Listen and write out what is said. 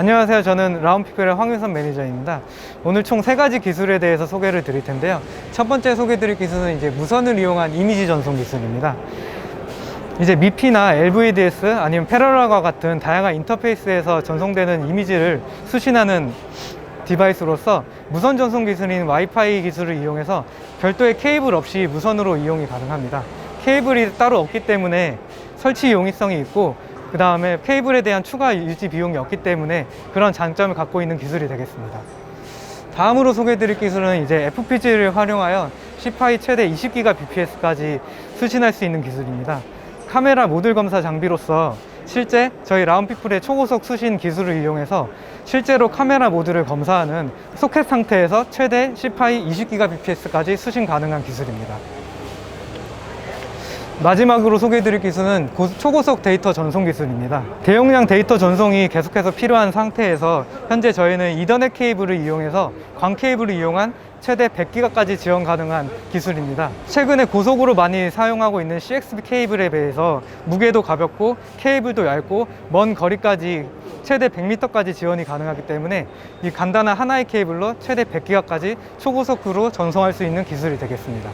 안녕하세요. 저는 라운피플의 황윤선 매니저입니다. 오늘 총 세 가지 기술에 대해서 소개를 드릴 텐데요. 첫 번째 소개드릴 기술은 이제 무선을 이용한 이미지 전송 기술입니다. 이제 미피나 LVDS 아니면 패러라과 같은 다양한 인터페이스에서 전송되는 이미지를 수신하는 디바이스로서 무선 전송 기술인 와이파이 기술을 이용해서 별도의 케이블 없이 무선으로 이용이 가능합니다. 케이블이 따로 없기 때문에 설치 용이성이 있고 그 다음에 케이블에 대한 추가 유지 비용이 없기 때문에 그런 장점을 갖고 있는 기술이 되겠습니다. 다음으로 소개해드릴 기술은 이제 FPGA를 활용하여 CPI 최대 20기가 bps까지 수신할 수 있는 기술입니다. 카메라 모듈 검사 장비로서 실제 저희 라운피플의 초고속 수신 기술을 이용해서 실제로 카메라 모듈을 검사하는 소켓 상태에서 최대 CPI 20기가 bps까지 수신 가능한 기술입니다. 마지막으로 소개해드릴 기술은 고- 초고속 데이터 전송 기술입니다. 대용량 데이터 전송이 계속해서 필요한 상태에서 현재 저희는 이더넷 케이블을 이용해서 광 케이블을 이용한 최대 100기가까지 지원 가능한 기술입니다. 최근에 고속으로 많이 사용하고 있는 CXB 케이블에 비해서 무게도 가볍고 케이블도 얇고 먼 거리까지 최대 100m까지 지원이 가능하기 때문에 이 간단한 하나의 케이블로 최대 100기가까지 초고속으로 전송할 수 있는 기술이 되겠습니다.